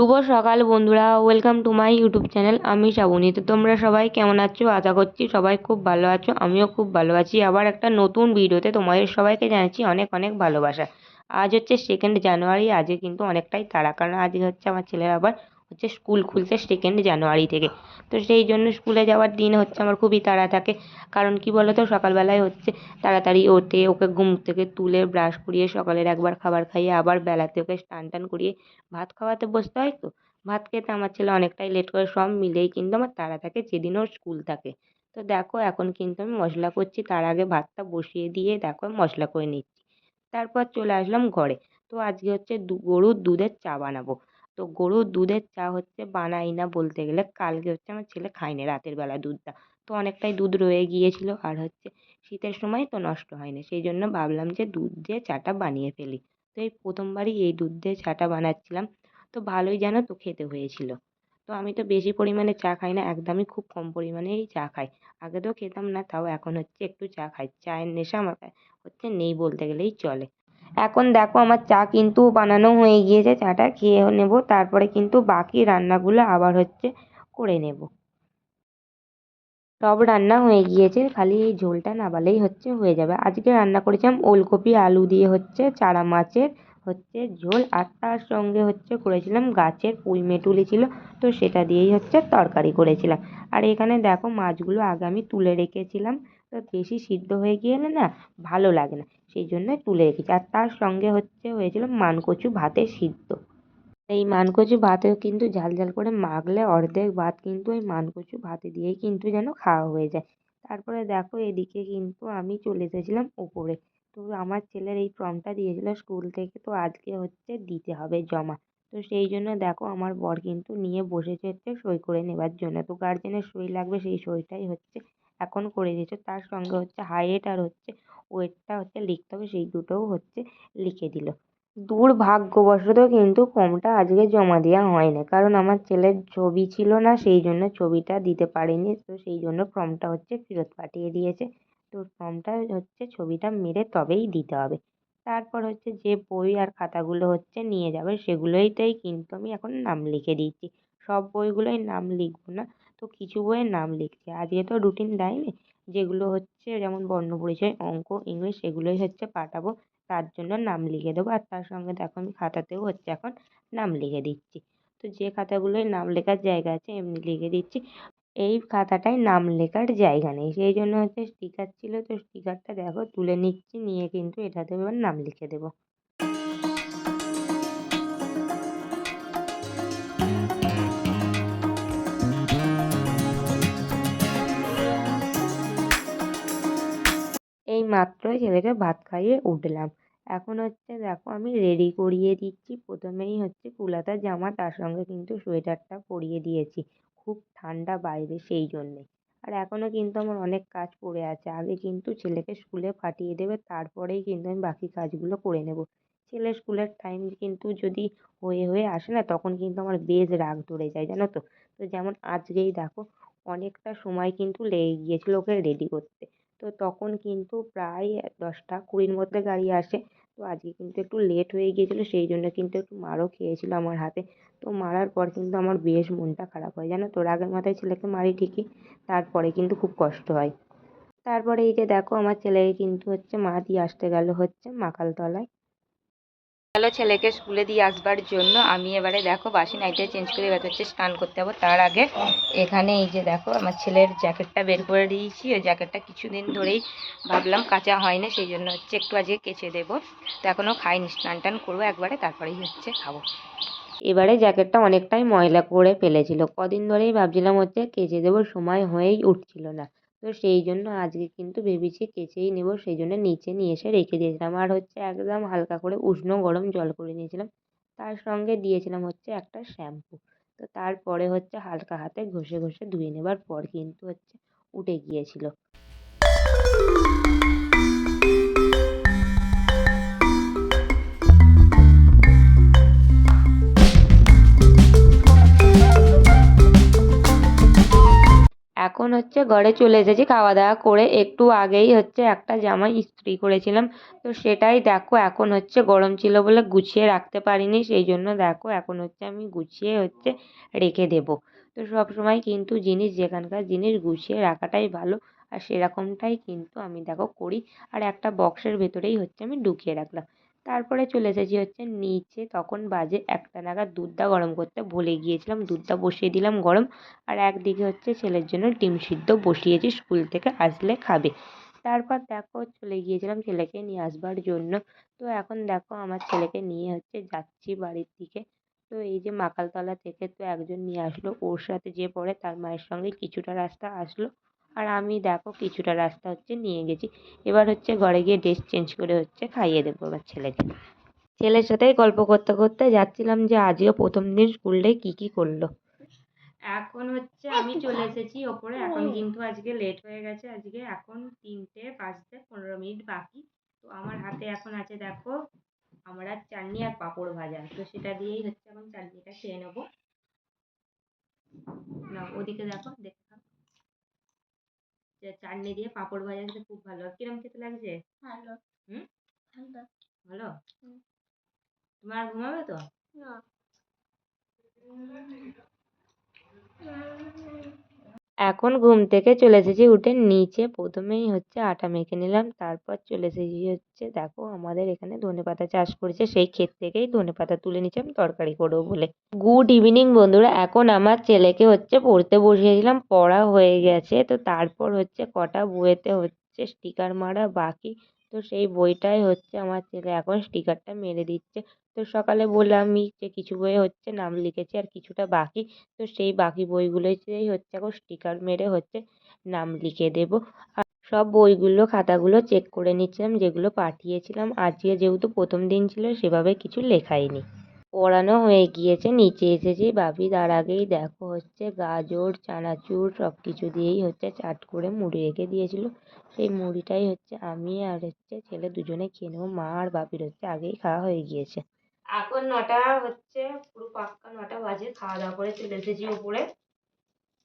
শুভ সকাল বন্ধুরা welcome to my YouTube channel আমি শ্রাবণী তো তোমরা সবাই কেমন আছো? আশা করছি সবাই খুব ভালো আছো, আমিও খুব ভালো আছি। আবার একটা নতুন ভিডিওতে তোমাদের সবাইকে জানাচ্ছি অনেক অনেক ভালোবাসা। আজ হচ্ছে সেকেন্ড জানুয়ারি আজকে কিন্তু অনেকটাই তাড়া, কারণ আজকে হচ্ছে আমার ছেলের আবার হচ্ছে স্কুল খুলছে সেকেন্ড জানুয়ারি থেকে। তো সেই জন্য স্কুলে যাওয়ার দিন হচ্ছে আমার খুবই তাড়া থাকে। কারণ কি বলো তো সকালবেলায় হচ্ছে তাড়াতাড়ি ওঠে, ওকে ঘুম থেকে তুলে ব্রাশ করিয়ে সকালের একবার খাবার খাইয়ে আবার বেলাতে ওকে স্নান টান করিয়ে ভাত খাওয়াতে বসতে হয় তো। ভাত খেতে আমার ছেলে অনেকটাই লেট করে, সব মিলেই কিন্তু আমার তাড়া থাকে, যেদিন ওর স্কুল থাকে। তো দেখো, এখন কিন্তু আমি মশলা করছি, তার আগে ভাতটা বসিয়ে দিয়ে দেখো মশলা করে নিচ্ছি। তারপর চলে আসলাম ঘরে। তো আজকে হচ্ছে গরুর দুধের চা বানাবো। তো গরুর দুধের চা হচ্ছে বানাই না বলতে গেলে। কালকে হচ্ছে আমার ছেলে খায়নি রাতের বেলা দুধটা। তো অনেকটাই দুধ রয়ে গিয়েছিল আর হচ্ছে শীতের সময় তো নষ্ট হয় না। সেই জন্য ভাবলাম যে দুধ দিয়ে চাটা বানিয়ে ফেলি। তো এই প্রথমবারই এই দুধ দিয়ে চাটা বানাচ্ছিলাম। তো ভালোই যেন তো খেতে হয়েছিল। তো আমি তো বেশি পরিমাণে চা খাই না, একদমই খুব কম পরিমাণেই চা খাই। আগে তো খেতাম না, তাও এখন হচ্ছে একটু চা খাই। চায়ের নেশা আমার হচ্ছে নেই বলতে গেলেই চলে। এখন দেখো আমার চা কিন্তু বানানো হয়ে গিয়েছে, চাটা খেয়ে নেব, তারপরে কিন্তু বাকি রান্নাগুলো আবার হচ্ছে করে নেব। সব রান্না হয়ে গিয়েছে, খালি এই ঝোলটা নাবালেই হচ্ছে হয়ে যাবে। আজকে রান্না করেছিলাম ওলকপি আলু দিয়ে হচ্ছে চারা মাছের হচ্ছে ঝোল আর তার সঙ্গে হচ্ছে করেছিলাম গাছের পুঁই মেটুলি ছিল, তো সেটা দিয়েই হচ্ছে তরকারি করেছিলাম। আর এখানে দেখো মাছগুলো আগে আমি তুলে রেখেছিলাম, তো বেশি সিদ্ধ হয়ে গেলে না ভালো লাগে না, সেই জন্য তুলে রেখেছি। আর তার সঙ্গে হচ্ছে হয়েছিল মানকচু ভাতে সিদ্ধ। এই মানকচু ভাতেও কিন্তু ঝাল ঝাল করে মাখলে অর্ধেক ভাত কিন্তু ওই মানকচু ভাতে দিয়েই কিন্তু যেন খাওয়া হয়ে যায়। তারপরে দেখো এদিকে কিন্তু আমি চলে এসেছিলাম ওপরে তো আমার ছেলের এই ফর্মটা দিয়েছিল স্কুল থেকে, তো আজকে হচ্ছে দিতে হবে জমা। তো সেই জন্য দেখো আমার বর কিন্তু নিয়ে বসেছে হচ্ছে সই করে নেবার জন্য। তো গার্জেনের সই লাগবে সেই সইটাই হচ্ছে এখন করে দিয়েছে। তার সঙ্গে হচ্ছে হাইট আর হচ্ছে ওয়েটটা হচ্ছে লিখতে হবে, সেই দুটোও হচ্ছে লিখে দিল। দুর্ভাগ্যবশত কিন্তু ফর্মটা আজকে জমা দেওয়া হয়নি। কারণ আমার ছেলের ছবি ছিল না, সেই জন্য ছবিটা দিতে পারিনি। তো সেই জন্য ফর্মটা হচ্ছে ফেরত পাঠিয়ে দিয়েছে। তো ফর্মটা হচ্ছে ছবিটা মেরে তবেই দিতে হবে। তারপর হচ্ছে যে বই আর খাতাগুলো হচ্ছে নিয়ে যাবে সেগুলোইতেই কিন্তু আমি এখন নাম লিখে দিচ্ছি। সব বইগুলোই নাম লিখব না, তো কিছু বইয়ের নাম লিখছি। আজকে তো রুটিন দেয়নি, যেগুলো হচ্ছে যেমন বর্ণপরিচয়, অঙ্ক ইংলিশ এগুলোই হচ্ছে পাঠাবো, তার জন্য নাম লিখে দেবো। আর তার সঙ্গে দেখো আমি খাতাতেও হচ্ছে এখন নাম লিখে দিচ্ছি। তো যে খাতাগুলোয় নাম লেখার জায়গা আছে, এমনি লিখে দিচ্ছি। এই খাতাটায় নাম লেখার জায়গা নেই। সেই জন্য হচ্ছে স্টিকার ছিল, তো স্টিকারটা দেখো, তুলে নিচ্ছি, নিয়ে কিন্তু এটাতে এবার নাম লিখে দেবো। এই মাত্রই ছেলেকে ভাত খাইয়ে উঠলাম। এখন হচ্ছে দেখো, আমি রেডি করিয়ে দিচ্ছি। প্রথমেই হচ্ছে কুলাতা জামা, তার সঙ্গে কিন্তু সোয়েটারটা পরিয়ে দিয়েছি। খুব ঠান্ডা বাইরে সেই জন্যে। আর এখনও কিন্তু আমার অনেক কাজ পড়ে আছে। আগে কিন্তু ছেলেকে স্কুলে পাঠিয়ে দেবে, তারপরেই কিন্তু আমি বাকি কাজগুলো করে নেব। ছেলের স্কুলের টাইম কিন্তু যদি হয়ে হয়ে আসে না, তখন কিন্তু আমার বেশ রাগ ধরে যায়, জানো তো? তো যেমন আজকেই দেখো, অনেকটা সময় কিন্তু লেগে গিয়েছিল ওকে রেডি করতে। তো তখন কিন্তু প্রায় দশটা কুড়ির মধ্যে গাড়ি আসে। তো আজকে কিন্তু একটু লেট হয়ে গিয়েছিল, সেই জন্য কিন্তু একটু মারও খেয়েছিলো আমার হাতে। তো মারার পর কিন্তু আমার বেশ মনটা খারাপ হয়, জানো তো? রাগের মাথায় ছেলেকে মারি ঠিকই, তারপরে কিন্তু খুব কষ্ট হয়। তারপরে এই যে দেখো, আমার ছেলেকে কিন্তু হচ্ছে মা দিয়ে আসতে গেল হচ্ছে মাকালতলায় গেল ছেলেকে স্কুলে দিয়ে আসবার জন্য আমি এবারে দেখো বাসি নাইটে চেঞ্জ করে এবার হচ্ছে স্নান করতে যাব। তার আগে এখানে এই যে দেখো, আমার ছেলের জ্যাকেটটা বের করে দিয়েছি। ওই জ্যাকেটটা কিছুদিন ধরেই ভাবলাম কাঁচা হয় না সেই জন্য হচ্ছে একটু আজকে কেচে দেবো। তো এখনও খাইনি, স্নান টান করব একবারে, তারপরেই হচ্ছে খাব। এবারে জ্যাকেটটা অনেকটাই ময়লা করে ফেলেছিল। কদিন ধরেই ভাবছিলাম হচ্ছে কেচে দেবো, সময় হয়েই উঠছিল না। তো সেই জন্য আজকে কিন্তু ভেবেছি কেচেই নেব, সেই জন্য নিচে নিয়ে এসে রেখে দিয়েছিলাম। আর হচ্ছে একদম হালকা করে উষ্ণ গরম জল করে নিয়েছিলাম। তার সঙ্গে দিয়েছিলাম হচ্ছে একটা শ্যাম্পু। তো তারপরে হচ্ছে হালকা হাতে ঘষে ঘষে ধুয়ে নেবার পর কিন্তু হচ্ছে উঠে গিয়েছিল। হচ্ছে ঘরে চলে এসেছি। খাওয়া দাওয়া করে একটু আগেই হচ্ছে একটা জামা ইস্ত্রি করেছিলাম। তো সেটাই দেখো, এখন হচ্ছে গরম ছিল বলে গুছিয়ে রাখতে পারিনি। সেই জন্য দেখো, এখন হচ্ছে আমি গুছিয়ে হচ্ছে রেখে দেবো। তো সব সময় কিন্তু জিনিস, যেখানকার জিনিস গুছিয়ে রাখাটাই ভালো। আর সেরকমটাই কিন্তু আমি দেখো করি। আর একটা বক্সের ভেতরেই হচ্ছে আমি ঢুকিয়ে রাখলাম। তারপরে চলে এসেছি হচ্ছে নিচে। তখন বাজে একটা নাগাদ দুধটা গরম করতে ভুলে গিয়েছিলাম। দুধটা বসিয়ে দিলাম গরম আর একদিকে হচ্ছে ছেলের জন্য ডিম সিদ্ধ বসিয়েছি স্কুল থেকে আসলে খাবে। তারপর দেখো চলে গিয়েছিলাম ছেলেকে নিয়ে আসবার জন্য। তো এখন দেখো আমার ছেলেকে নিয়ে হচ্ছে যাচ্ছি বাড়ির দিকে। তো এই যে মাকালতলা থেকে তো একজন নিয়ে আসলো। ওর সাথে যে পড়ে তার মায়ের সঙ্গে কিছুটা রাস্তা আসলো। আর আমি দেখো কিছুটা রাস্তা হচ্ছে নিয়ে গেছি। এবার হচ্ছে ঘরে গিয়ে ড্রেস চেঞ্জ করে হচ্ছে খাইয়ে দেবো এবার ছেলেকে। ছেলের সাথেই গল্প করতে করতে যাচ্ছিলাম যে আজকে প্রথম দিন স্কুলে কি কি করল। এখন হচ্ছে আমি চলে এসেছি ওপরে, এখন কিন্তু আজকে লেট হয়ে গেছে। আজকে এখন তিনটে বাজতে পনেরো মিনিট বাকি। তো আমার হাতে এখন আছে দেখো আমরা চাটনি আর পাঁপড় ভাজা। তো সেটা দিয়েই হচ্ছে এখন চাটনিটা খেয়ে নেব। না ওদিকে দেখো চাটনি দিয়ে পাঁপড় ভাজা খেতে খুব ভালো। কিরম খেতে লাগছে? ভালো। হম? ভালো। তোমার ঘুমাবে তো না এখন ঘুম থেকে চলে এসেছি, উঠে নিচে প্রথমেই হচ্ছে আটা মেখে নিলাম, তারপর চলে এসেছি হচ্ছে দেখো আমাদের এখানে ধনেপাতা চাষ করেছে, সেই ক্ষেত থেকেই ধনেপাতা তুলে নিচ্ছি আমি তরকারি করব বলে। গুড ইভিনিং বন্ধুরা, এখন আমার ছেলেকে হচ্ছে পড়তে বসিয়েছিলাম, পড়া হয়ে গেছে, তো তারপর হচ্ছে কটা বইয়েতে হচ্ছে স্টিকার মারা বাকি তো সেই বইটাই হচ্ছে আমার ছেলে এখন স্টিকারটা মেরে দিচ্ছে। তো সকালে বললাম আমি যে কিছু বই হচ্ছে, নাম লিখেছি আর কিছুটা বাকি। তো সেই বাকি বইগুলোতেই হচ্ছে এখন স্টিকার মেরে হচ্ছে নাম লিখে দেবো। আর সব বইগুলো, খাতাগুলো চেক করে নিচ্ছিলাম, যেগুলো পাঠিয়েছিলাম। আজকে যেহেতু প্রথম দিন ছিল, সেভাবে কিছু লেখাইনি। পড়ানো হয়ে গিয়েছে। নিচে এসেছি, ভাবি, তার আগেই দেখো হচ্ছে গাজর, চানাচুর সব কিছু দিয়েই হচ্ছে চাট করে মুড়ি রেখে দিয়েছিল। সেই মুড়িটাই হচ্ছে আমি আর হচ্ছে ছেলে দুজনে খেয়ে নেব। মা আর বাপির হচ্ছে আগেই খাওয়া হয়ে গিয়েছে। এখন নটা হচ্ছে, পুরো পাক্কা নটা বাজে, খাওয়া দাওয়া করে চলে এসেছি উপরে।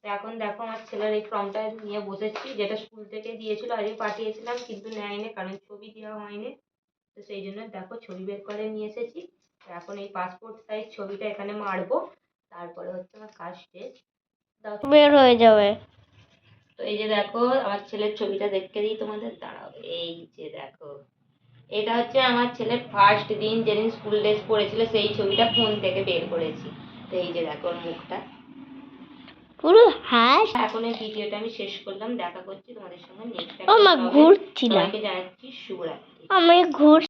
এখন দেখো আমার ছেলের এই ফর্মটা নিয়ে বসেছি, যেটা স্কুল থেকে দিয়েছিল আজকে পাঠিয়েছিলাম, কিন্তু নেয়নি, কারণ ছবি দেওয়া হয়নি। তো সেই জন্য দেখো ছবি বের করে নিয়ে এসেছি। এখন এই পাসপোর্ট সাইজ ছবিটা এখানে মারবো। তারপরে হচ্ছে আমার কাজ শেষ। বের হয়ে যাবে। তো এই যে দেখো আমার ছেলের ছবিটা দেখতে দিই তোমাদের। দাঁড়াও এই যে দেখো। এটা হচ্ছে আমার ছেলের ফার্স্ট দিন যেদিন স্কুল ড্রেস পরেছিল সেই ছবিটা ফোন থেকে বের করেছি। তো এই যে দেখো ওর মুখটা। পুরো হাঁস। এখন এই ভিডিওটা আমি শেষ করলাম। দেখা করছি তোমাদের সঙ্গে। নেক্সট ও মা ঘুরছিলাম। জানাচ্ছি শুভরাত্রি। আমি ঘুর